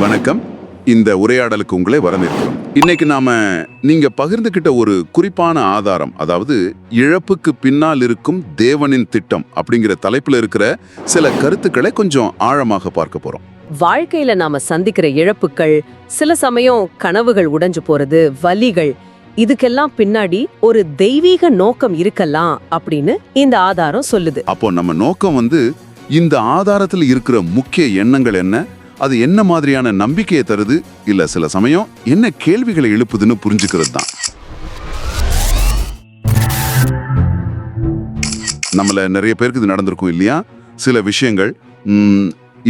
வணக்கம். இந்த உரையாடலுக்கு உங்களை வரவேற்கிறோம். இன்னைக்கு நாம நீங்க பகிர்ந்துகிட்ட ஒரு குறிப்பான ஆதாரம் அதாவது இழப்புக்கு பின்னால் இருக்கும் தேவனின் திட்டம் அப்படிங்கிற தலைப்புல இருக்கிற சில கருத்துக்களை கொஞ்சம் ஆழமாக பார்க்க போறோம். வாழ்க்கையில நாம சந்திக்கிற இழப்புகள் சில சமயம் கனவுகள் உடைஞ்சு போறது வலிகள் இதுக்கெல்லாம் பின்னாடி ஒரு தெய்வீக நோக்கம் இருக்கலாம் அப்படின்னு இந்த ஆதாரம் சொல்லுது. அப்போ நம்ம நோக்கம் வந்து இந்த ஆதாரத்தில் இருக்கிற முக்கிய எண்ணங்கள் என்ன? அது என்ன மாதிரியான நம்பிக்கையை தருது? இல்ல சில சமயம் என்ன கேள்விகளை எழுப்புதுன்னு புரிஞ்சுக்கிறது தான். நம்மள நிறைய பேருக்கு இது நடந்திருக்கும் இல்லையா? சில விஷயங்கள்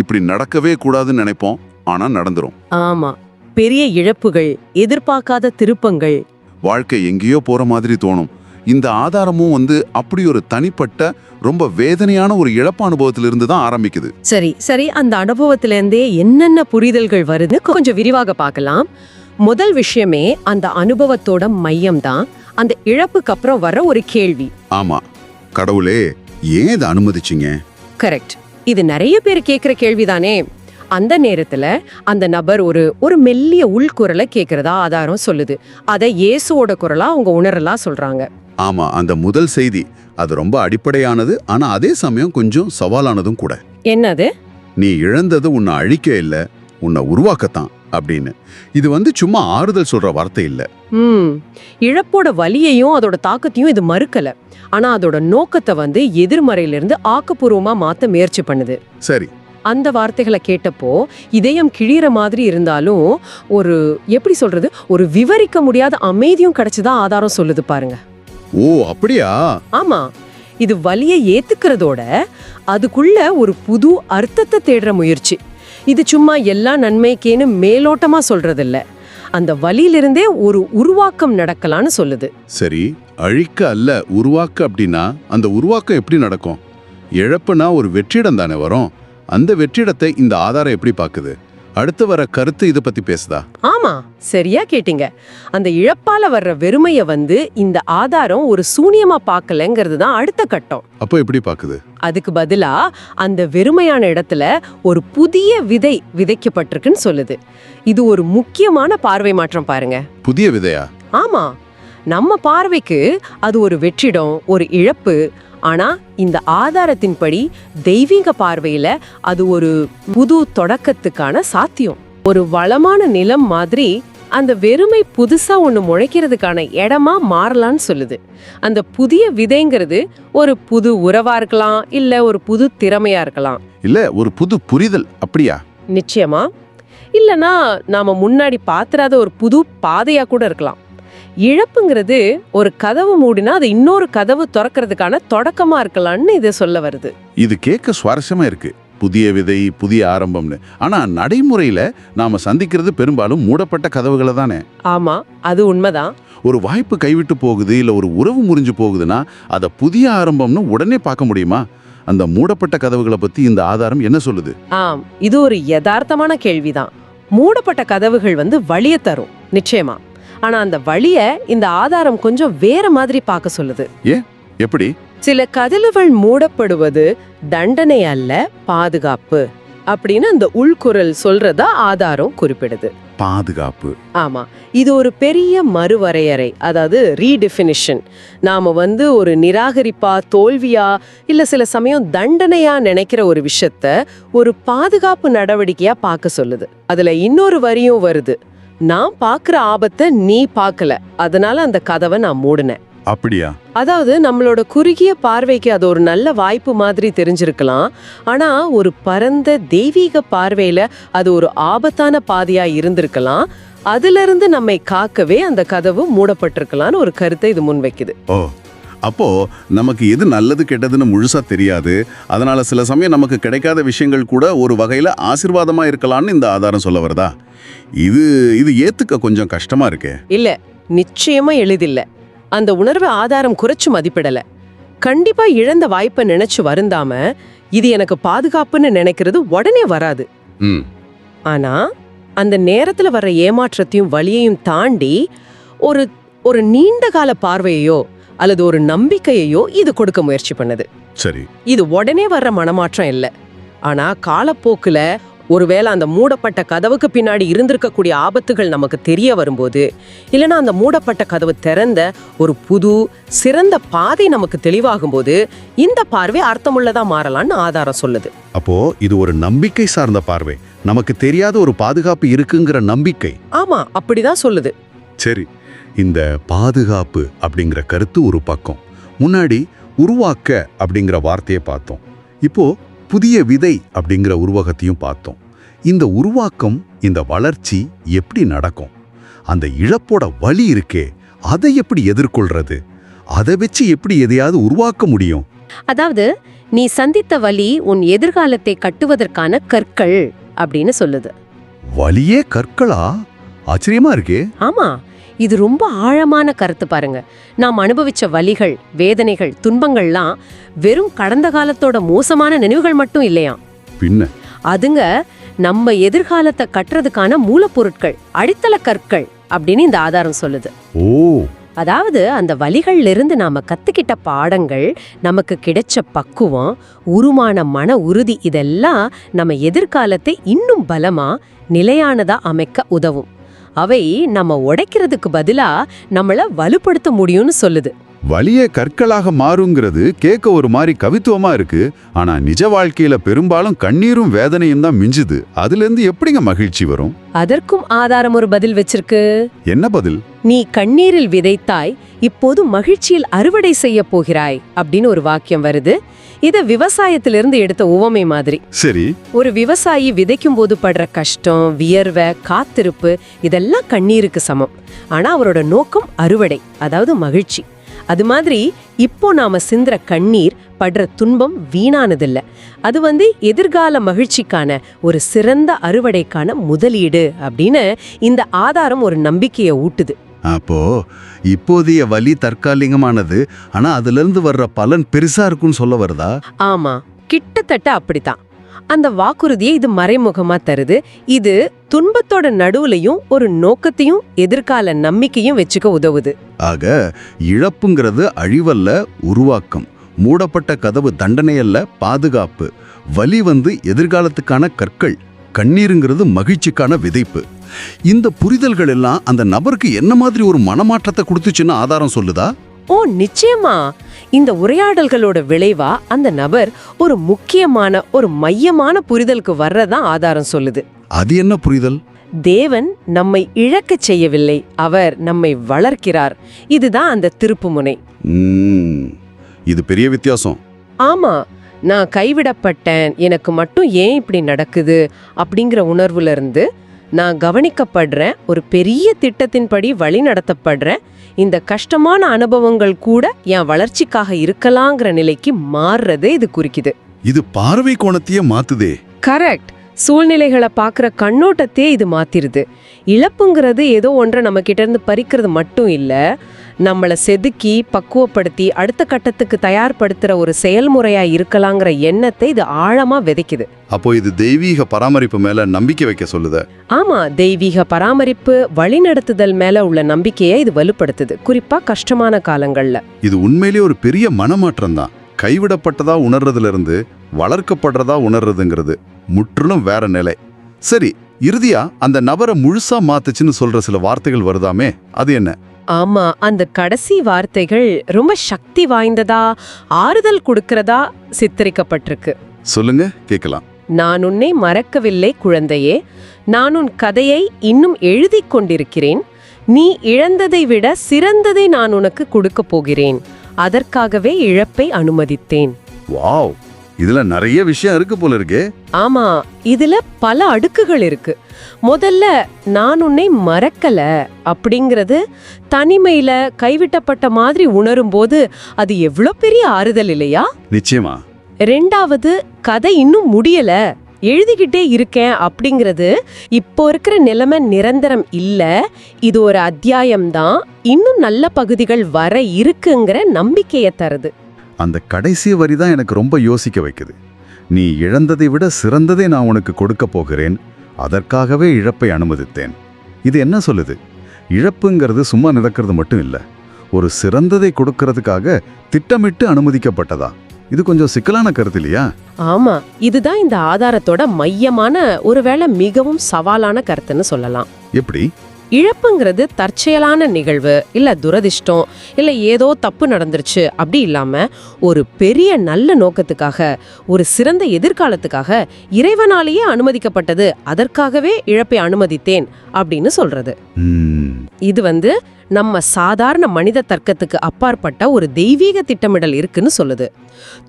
இப்படி நடக்கவே கூடாதுன்னு நினைப்போம். ஆனா நடந்துரும். ஆமா. பெரிய இழப்புகள் எதிர்பார்க்காத திருப்பங்கள். வாழ்க்கை எங்கேயோ போற மாதிரி தோணும். இந்த ஆதாரமும் வந்து அப்படி ஒரு தனிப்பட்ட ரொம்ப வேதனையான ஒரு இழப்பு அனுபவத்திலிருந்து தான் ஆரம்பிக்குது. சரி சரி அந்த அனுபவத்துல இருந்தே என்னென்ன புரிதல்கள் வருதுன்னு கொஞ்சம் விரிவாக பார்க்கலாம். முதல் விஷயமே அந்த அனுபவத்தோட மையம் தான் அந்த இழப்புக்கு அப்புறம் வர ஒரு கேள்வி. ஆமா. கடவுளே ஏன் இதை அனுமதிச்சிங்க? கரெக்ட். இது நிறைய பேர் கேக்குற கேள்விதானே. அந்த நேரத்துல அந்த நபர் ஒரு ஒரு மெல்லிய உள்குரலை கேக்குறதா ஆதாரம் சொல்லுது. அதை இயேசுவோட குரலா அவங்க உணரலாம் சொல்றாங்க. ஆமா அந்த முதல் செய்தி. அது ரொம்ப அடிப்படையானது. ஆனா அதே சமயம் கொஞ்சம் சவாலானதும் கூட. என்னது? நீ இழந்தது உன்னை அழிக்க இல்ல உன்னை உருவாக்கத்தான் அப்படின்னு. இது வந்து சும்மா ஆறுதல் சொல்ற வார்த்தை இல்ல. ம். இழப்போட வலியையும் அதோட தாக்கத்தையும் இது மறுக்கல. ஆனா அதோட நோக்கத்தை வந்து எதிர்மறையிலிருந்து ஆக்கப்பூர்வமா மாத்த முயற்சி பண்ணுது. சரி. அந்த வார்த்தைகளை கேட்டப்போ இதயம் கிழிற மாதிரி இருந்தாலும் ஒரு எப்படி சொல்றது? ஒரு விவரிக்க முடியாத அமைதியும் கிடைச்சதா ஆதாரம் சொல்லுது பாருங்க. ஓ அப்படியா? ஆமா. இது வலியை ஏத்துக்கிறதோட அதுக்குள்ள ஒரு புது அர்த்தத்தை தேடுற முயற்சி. இது சும்மா எல்லா நன்மைக்கேன்னு மேலோட்டமா சொல்றதில்ல. அந்த வலியிலிருந்தே ஒரு உருவாக்கம் நடக்கலான்னு சொல்லுது. சரி அழிக்க அல்ல உருவாக்க அப்படின்னா அந்த உருவாக்கம் எப்படி நடக்கும்? இழப்புனா ஒரு வெற்றிடம் தானே வரும். அந்த வெற்றிடத்தை இந்த ஆதாரம் எப்படி பாக்குது அடுத்து வர கருத்து இதை பத்தி பேசுதா? ஆமா சரியா கேட்டீங்க. அந்த இழப்பால வர்ற வெறுமைய வந்து இந்த ஆதாரம் ஒரு சூனியமா பார்க்கலங்கிறது தான் அடுத்த கட்டம். அப்போ எப்படி பாக்குது? அதுக்கு பதிலா அந்த வெறுமையான இடத்துல ஒரு புதிய விதை விதைக்கப்பட்டிருக்குன்னு சொல்லுது. இது ஒரு முக்கியமான பார்வை மாற்றம் பாருங்க. புதிய விதையா? ஆமா நம்ம பார்வைக்கு அது ஒரு வெற்றிடம் ஒரு இழப்பு ஆனா இந்த ஆதாரத்தின்படி தெய்வீக பார்வையில அது ஒரு புது தொடக்கத்துக்கான சாத்தியம். ஒரு வளமான நிலம் மாதிரி அந்த வெறுமை புதுசா ஒண்ணு முளைக்கிறதுக்கான இடமா மாறலாம்னு சொல்லுது. அந்த புதிய விதைங்கிறது ஒரு புது உறவா இருக்கலாம் இல்ல ஒரு புது திறமையா இருக்கலாம். இல்ல ஒரு புது புரிதல் அப்படியா? நிச்சயமா. இல்லனா நாம முன்னாடி பாத்திராத ஒரு புது பாதையா கூட இருக்கலாம். இழப்புங்கிறது ஒரு கதவு மூடினா அது இன்னொரு கதவு திறக்கிறதுக்கான தொடக்கமா இருக்கலாம்னு இது சொல்ல வருது. இது கேட்க சுவாரஸ்யமா இருக்கு. புதிய விதை புதிய ஆரம்பம்னு. ஆனா நடைமுறையில நாம சந்திக்கிறது பெரும்பாலும் மூடப்பட்ட கதவுகளை தானே? ஆமா அது உண்மைதான். ஒரு வாய்ப்பு கைவிட்டு போகுது இல்ல ஒரு உறவு முறிஞ்சு போகுதுன்னா அதை புதிய ஆரம்பம்னு உடனே பார்க்க முடியுமா? அந்த மூடப்பட்ட கதவுகளை பத்தி இந்த ஆதாரம் என்ன சொல்லுது? ஆம் இது ஒரு யதார்த்தமான கேள்விதான். மூடப்பட்ட கதவுகள் வந்து வழிய தரும் நிச்சயமா. ஆனா அந்த வழிய இந்த ஆதாரம் கொஞ்சம் வேற மாதிரி பார்க்க சொல்லுது. எப்படி? சில கதவுகள் மூடப்படுவது தண்டனை அல்ல பாதுகாப்பு அப்படின்னு அந்த உள்குரல் சொல்றதா ஆதாரம் குறிப்பிடுது. பாதுகாப்பு. ஆமா இது ஒரு பெரிய மறுவரையறை அதாவது ரீடெஃபினிஷன் நாம வந்து ஒரு நிராகரிப்பா தோல்வியா இல்ல சில சமயம் தண்டனையா நினைக்கிற ஒரு விஷயத்த ஒரு பாதுகாப்பு நடவடிக்கையா பார்க்க சொல்லுது. அதுல இன்னொரு வரியும் வருது. நான் பார்க்குற ஆபத்தை நீ பார்க்கல. அதனால அந்த கதவை நான் மூடினேன். அப்படியா? அதாவது நம்மளோட குறுகிய பார்வைக்கு அது ஒரு நல்ல வாய்ப்பு மாதிரி தெரிஞ்சிருக்கலாம். ஆனா ஒரு பரந்த தெய்வீக பார்வையில அது ஒரு ஆபத்தான பாதையா இருந்திருக்கலாம். அதுல இருந்து நம்மை காக்கவே அந்த கதவு மூடப்பட்டிருக்கலாம்னு ஒரு கருத்தை இது முன்வைக்குது. ஓ அப்போ நமக்கு எது நல்லது கெட்டதுன்னு முழுசா தெரியாது. அதனால சில சமயம் நமக்கு கிடைக்காத விஷயங்கள் கூட ஒரு வகையில ஆசீர்வாதமா இருக்கலாம்னு இந்த ஆதாரம் சொல்ல வருதா? இது இது ஏத்துக்க கொஞ்சம் கஷ்டமா இருக்கே. இல்ல நிச்சயமா எளிதில்ல. அந்த உணர்வை ஆதாரம் குறைச்சு மதிப்பிடல. கண்டிப்பா இழந்த வாய்ப்பை நினைச்சு வருந்தாம இது எனக்கு பாதுகாப்புன்னு நினைக்கிறது உடனே வராது. ம். ஆனா அந்த நேரத்துல வர்ற ஏமாற்றத்தையும் வலியையும் தாண்டி ஒரு ஒரு நீண்ட கால பார்வையையோ அல்லது ஒரு நம்பிக்கையையோ இது கொடுக்க முயற்சி பண்ணுது. சரி. இது உடனே வர்ற மனமாற்றம் இல்ல. ஆனா காலப்போக்குல ஒருவேளை அந்த மூடப்பட்ட கதவுக்கு பின்னாடி இருந்திருக்கக்கூடிய ஆபத்துகள் நமக்கு தெரிய வரும்போது இல்லைன்னா அந்த மூடப்பட்ட கதவு திறந்த ஒரு புது சிறந்த பாதை நமக்கு தெளிவாகும்போது இந்த பார்வை அர்த்தமுள்ளதா மாறலாம்னு ஆதாரம் சொல்லுது. அப்போ இது ஒரு நம்பிக்கை சார்ந்த பார்வை. நமக்கு தெரியாத ஒரு பாதுகாப்பு இருக்குங்கிற நம்பிக்கை. ஆமா அப்படிதான் சொல்லுது. சரி இந்த பாதுகாப்பு அப்படிங்கிற கருத்து ஒரு பக்கம். முன்னாடி உருவாக்க அப்படிங்கிற வார்த்தையை பார்த்தோம். இப்போ புதிய விதை அப்படிங்கிற உருவகத்தையும் பார்த்தோம். இந்த உருவாக்கம் இந்த வளர்ச்சி எப்படி நடக்கும்? அந்த இழப்போட வலி இருக்கே அதை எப்படி எதிர்கொள்றது? அதை வச்சு எப்படி எதையாவது உருவாக்க முடியும்? அதாவது நீ சந்தித்த வழி உன் எதிர்காலத்தை கட்டுவதற்கான கற்கள் அப்படின்னு சொல்லுது. வலியே கற்களா? ஆச்சரியமா இருக்கே. ஆமா இது ரொம்ப ஆழமான கருத்து பாருங்க. நாம் அனுபவிச்ச வலிகள் வேதனைகள் துன்பங்கள்லாம் வெறும் கடந்த காலத்தோட மோசமான நினைவுகள் மட்டும் இல்லையா? பின்ன? அதுங்க நம்ம எதிர்காலத்தை கட்டுறதுக்கான மூலப்பொருட்கள் அடித்தள கற்கள் அப்படின்னு இந்த ஆதாரம் சொல்லுது. ஓ. அதாவது அந்த வலிகள்ல இருந்து நாம கத்துக்கிட்ட பாடங்கள் நமக்கு கிடைச்ச பக்குவம் உருமான மன உறுதி இதெல்லாம் நம்ம எதிர்காலத்தை இன்னும் பலமா நிலையானதா அமைக்க உதவும். அவை நம்ம உடைக்கிறதுக்கு பதிலா நம்மள வலுப்படுத்த முடியும்னு சொல்லுது. வலியே கற்களாக மாறுங்கிறது கேட்க ஒரு மாதிரி கவித்துவமா இருக்கு. ஆனா நிஜ வாழ்க்கையில பெரும்பாலும் கண்ணீரும் வேதனையும் தான் மிஞ்சுது. அதுல இருந்து எப்படிங்க மகிழ்ச்சி வரும்? அதற்கும் ஆதாரம் ஒரு பதில் வச்சிருக்கு. என்ன பதில்? நீ கண்ணீரில் விதைத்தாய் இப்போது மகிழ்ச்சியில் அறுவடை செய்ய போகிறாய் அப்படின்னு ஒரு வாக்கியம் வருது. இது விவசாயத்திலிருந்து எடுத்த உவமை மாதிரி. சரி. ஒரு விவசாயி விதைக்கும் போது படுற கஷ்டம் வியர்வை காத்திருப்பு இதெல்லாம் கண்ணீருக்கு சமம். ஆனா அவரோட நோக்கம் அறுவடை அதாவது மகிழ்ச்சி. அது மாதிரி இப்போ நாம சிந்துற கண்ணீர் படுற துன்பம் வீணானதில்ல. அது வந்து எதிர்கால மகிழ்ச்சிக்கான ஒரு சிறந்த அறுவடைக்கான முதலீடு அப்படின்னு இந்த ஆதாரம் ஒரு நம்பிக்கையை ஊட்டுது. அப்போ இப்போதைய வலி தற்காலிகமானது ஆனா அதுல இருந்து வர்ற பலன் பெருசா இருக்கும்னு சொல்ல வருதா? ஆமா கிட்டத்தட்ட அப்படித்தான். அந்த வாக்குறுதியை இது மறைமுகமா தருது. இது துன்பத்தோட நடுவுலையும் ஒரு நோக்கத்தையும் எதிர்கால நம்பிக்கையும் வச்சுக்க உதவுது. ஆக இழப்புங்கிறது அழிவல்ல உருவாக்கம். மூடப்பட்ட கதவு தண்டனையல்ல பாதுகாப்பு. வலி வந்து எதிர்காலத்துக்கான கற்கள். கண்ணீருங்கிறது மகிழ்ச்சிக்கான விதைப்பு. இந்த புரிதல்கள் எல்லாம் அந்த நபருக்கு என்ன மாதிரி ஒரு மனமாற்றத்தை கொடுத்துச்சுன்னு ஆதாரம் சொல்லுதா? ஓ நிச்சயமா. இந்த உரையாடல்களோட விளைவா அந்த நபர் ஒரு முக்கியமான ஒரு மையமான புரிதலுக்கு வர்றதா ஆதாரம் சொல்லுது. அது என்ன புரிதல்? தேவன் நம்மை இழக்கச் செய்யவில்லை அவர் நம்மை வளர்க்கிறார். இதுதான் அந்த திருப்புமுனை இது பெரிய வித்தியாசம். ஆமா நான் கைவிடப்பட்டேன் எனக்கு மட்டும் ஏன் இப்படி நடக்குது அப்படிங்கிற உணர்வுல இருந்து நான் கவனிக்கப்படுறேன் ஒரு பெரிய திட்டத்தின்படி வழி நடத்தப்படுறேன் இந்த கஷ்டமான அனுபவங்கள் கூட என் வளர்ச்சிக்காக இருக்கலாங்கிற நிலைக்கு மாறுறதே இது குறிக்குது. இது பார்வை கோணத்தையே மாத்துதே. கரெக்ட் சூழ்நிலைகளை பார்க்குற கண்ணோட்டத்தையே இது மாத்திருது. இழப்புங்கிறது ஏதோ ஒன்றை நம்ம கிட்ட இருந்து பறிக்கிறது மட்டும் இல்ல நம்மளை செதுக்கி பக்குவப்படுத்தி அடுத்த கட்டத்துக்கு தயார்படுத்துற ஒரு செயல்முறையா இருக்கலாங்கிற எண்ணத்தை இது ஆழமா விதைக்குது. அப்போ இது தெய்வீக பராமரிப்பு மேல நம்பிக்கை வைக்க சொல்லுத? ஆமா தெய்வீக பராமரிப்பு வழிநடத்துதல் மேல உள்ள நம்பிக்கையை இது வலுப்படுத்துது குறிப்பா கஷ்டமான காலங்கள்ல. இது உண்மையிலேயே ஒரு பெரிய மனமாற்றம் தான் கைவிடப்பட்டதா உணர்றதுல இருந்து வளர்க்கப்படுறதா உணர்றதுங்கிறது. முற்றிலும் வேற நிலை. சரி இறுதியா அந்த நபரை முழுசா மாத்துச்சுன்னு சொல்ற சில வார்த்தைகள் வருதாமே? அது என்ன? ஆமா அந்த கடைசி வார்த்தைகள் ரொம்ப சக்தி வாய்ந்ததா ஆறுதல் கொடுக்கறதா சித்தரிக்கப்பட்டிருக்கு. சொல்லுங்க கேட்கலாம். நான் உன்னை மறக்கவில்லை குழந்தையே. நான் உன் கதையை இன்னும் எழுதிக் கொண்டிருக்கிறேன். நீ இழந்ததை விட சிறந்ததை நான் உனக்கு கொடுக்கப் போகிறேன். அதற்காகவே இழப்பை அனுமதித்தேன். வாவ்! இதுல நிறைய விஷயம் இருக்கு போல இருக்கே. ஆமா இதுல பல அடுக்குகள் இருக்கு. முதல்ல நான் உன்னை மறக்கல அப்படிங்கிறது தனிமையில கைவிட்டப்பட்ட மாதிரி உணரும்போது அது எவ்வளோ பெரிய ஆறுதல் இல்லையா? நிச்சயமா. ரெண்டாவது கதை இன்னும் முடியல. எழுதிக்கிட்டே இருக்கேன் அப்படிங்கிறது இப்போ இருக்கிற நிலைமை நிரந்தரம் இல்ல. இது ஒரு அத்தியாயம்தான். இன்னும் நல்ல பகுதிகள் வர இருக்குங்கிற நம்பிக்கையை தருது. அந்த கடைசி வரி தான் எனக்கு ரொம்ப யோசிக்க வைக்குது. நீ இழந்ததை விட சிறந்ததை நான் உனக்கு கொடுக்க போகிறேன். அதற்காகவே இழப்பை அனுமதித்தேன். இது என்ன சொல்லுது? இழப்புங்கிறது சும்மா நடக்கிறது மட்டும் இல்ல. ஒரு சிறந்ததை கொடுக்கறதுக்காக திட்டமிட்டு அனுமதிக்கப்பட்டதா? இது கொஞ்சம் சிக்கலான கருத்து இல்லையா? ஆமா இதுதான் இந்த ஆதாரத்தோட மையமான ஒருவேளை மிகவும் சவாலான கருத்துன்னு சொல்லலாம். எப்படி? இழப்புங்கிறது தற்செயலான நிகழ்வு இல்ல துரதிர்ஷ்டம் இல்ல ஏதோ தப்பு நடந்துருச்சு அப்படி இல்லாம ஒரு பெரிய நல்ல நோக்கத்துக்காக ஒரு சிறந்த எதிர்காலத்துக்காக இறைவனாலேயே அனுமதிக்கப்பட்டது அதற்காகவே இழப்பை அனுமதித்தேன் அப்படின்னு சொல்றது. இது வந்து நம்ம சாதாரண மனித தர்க்கத்துக்கு அப்பாற்பட்ட ஒரு தெய்வீக திட்டமிடல் இருக்குன்னு சொல்லுது.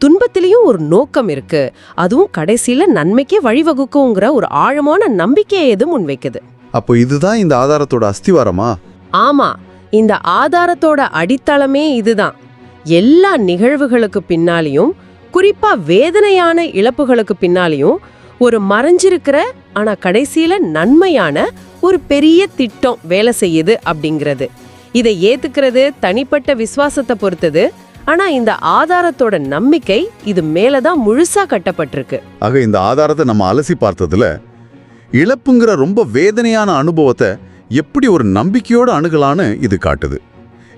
துன்பத்திலையும் ஒரு நோக்கம் இருக்கு. அதுவும் கடைசியில நன்மைக்கே வழிவகுக்குங்கிற ஒரு ஆழமான நம்பிக்கையை எது முன்வைக்குது. அப்போ இதுதான் இந்த ஆதாரத்தோட அஸ்திவாரமா? ஆமா இந்த ஆதாரத்தோட அடித்தளமே இதுதான். எல்லா நிகழ்வுகளுக்கு பின்னாலையும் குறிப்பா வேதனையான இழப்புகளுக்கு பின்னாலையும் ஒரு மறைஞ்சிருக்கிற ஆனா கடைசியில நன்மையான ஒரு பெரிய திட்டம் வேலை செய்யுது அப்படிங்கிறது. இதை ஏத்துக்கிறது தனிப்பட்ட விசுவாசத்தை பொறுத்தது. ஆனா இந்த ஆதாரத்தோட நம்பிக்கை இது மேலதான் முழுசா கட்டப்பட்டிருக்கு. ஆக இந்த ஆதாரத்தை நம்ம அலசி பார்த்ததுல இழப்புங்கிற ரொம்ப வேதனையான அனுபவத்தை எப்படி ஒரு நம்பிக்கையோட அணுகலான்னு இது காட்டுது.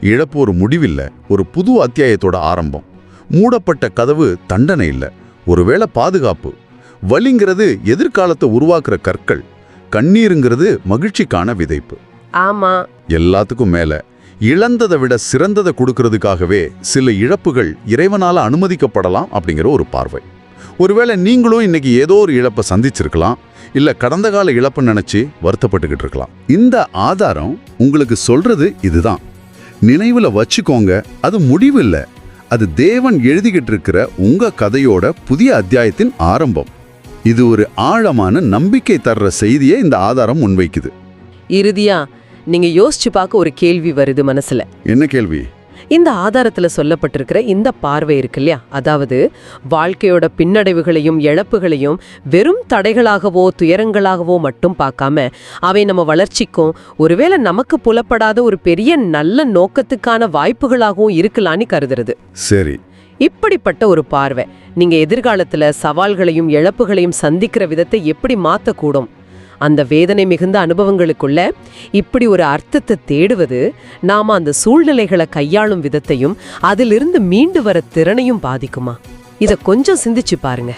இழப்பு ஒரு முடிவில்ல ஒரு புது அத்தியாயத்தோட ஆரம்பம். மூடப்பட்ட கதவு தண்டனை இல்ல ஒருவேளை பாதுகாப்பு. வலிங்கிறது எதிர்காலத்தை உருவாக்குற கற்கள் கண்ணீருங்கிறது மகிழ்ச்சிக்கான விதைப்பு. ஆமா. எல்லாத்துக்கும் மேல இழந்ததை விட சிறந்ததை கொடுக்கறதுக்காகவே சில இழப்புகள் இறைவனால அனுமதிக்கப்படலாம் அப்படிங்கிற ஒரு பார்வை. ஒருவேளை நீங்களும் இன்னைக்கு ஏதோ ஒரு இழப்பை சந்திச்சிருக்கலாம் இல்ல கடந்த கால இழப்பை நினைச்சு வருத்தப்பட்டுக்கிட்டு இருக்கலாம். இந்த ஆதாரம் உங்களுக்கு சொல்றது இதுதான். நினைவுல வச்சுக்கோங்க அது முடிவு இல்ல. அது தேவன் எழுதிக்கிட்டு இருக்கிற உங்க கதையோட புதிய அத்தியாயத்தின் ஆரம்பம். இது ஒரு ஆழமான நம்பிக்கை தர்ற செய்தியை இந்த ஆதாரம் முன்வைக்குது. இறுதியா நீங்க யோசிச்சு பார்க்க ஒரு கேள்வி வருது மனசுல. என்ன கேள்வி? இந்த ஆதாரத்துல சொல்லப்பட்டிருக்கிற இந்த பார்வை இருக்கு இல்லையா? அதாவது வாழ்க்கையோட பின்னடைவுகளையும் இழப்புகளையும் வெறும் தடைகளாகவோ துயரங்களாகவோ மட்டும் பார்க்காம அவை நம்ம வளர்ச்சிக்கும் ஒருவேளை நமக்கு புலப்படாத ஒரு பெரிய நல்ல நோக்கத்துக்கான வாய்ப்புகளாகவும் இருக்கலான்னு கருதுறது. சரி. இப்படிப்பட்ட ஒரு பார்வை நீங்க எதிர்காலத்துல சவால்களையும் இழப்புகளையும் சந்திக்கிற விதத்தை எப்படி மாத்தக்கூடும்? அந்த வேதனை மிகுந்த அனுபவங்களுக்குள்ள இப்படி ஒரு அர்த்தத்தை தேடுவது நாம அந்த சூழ்நிலைகளை கையாளும் விதத்தையும் அதிலிருந்து மீண்டு வர திறனையும் பாதிக்குமா? இதை கொஞ்சம் சிந்திச்சு பாருங்க.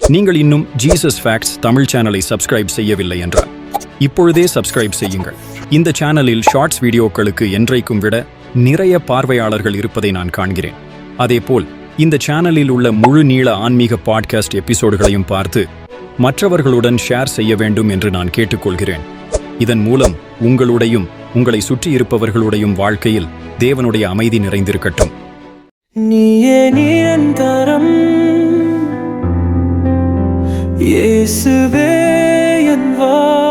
நீங்கள் இன்னும் ஜீசஸ் ஃபேக்ட்ஸ் தமிழ் சேனலை சப்ஸ்கிரைப் செய்யவில்லை என்றால் இப்பொழுதே சப்ஸ்கிரைப் செய்யுங்கள். இந்த சேனலில் ஷார்ட்ஸ் வீடியோக்களுக்கு என்றைக்கும் விட நிறைய பார்வையாளர்கள் இருப்பதை நான் காண்கிறேன். அதேபோல் இந்த சேனலில் உள்ள முழு நீள ஆன்மீக பாட்காஸ்ட் எபிசோடுகளையும் பார்த்து மற்றவர்களுடன் ஷேர் செய்ய வேண்டும் என்று நான் கேட்டுக்கொள்கிறேன். இதன் மூலம் உங்களுடையும் உங்களை சுற்றி இருப்பவர்களுடையும் வாழ்க்கையில் தேவனுடைய அமைதி நிறைந்திருக்கட்டும். நீயே நிரந்தரம். இயேசுவே என் வா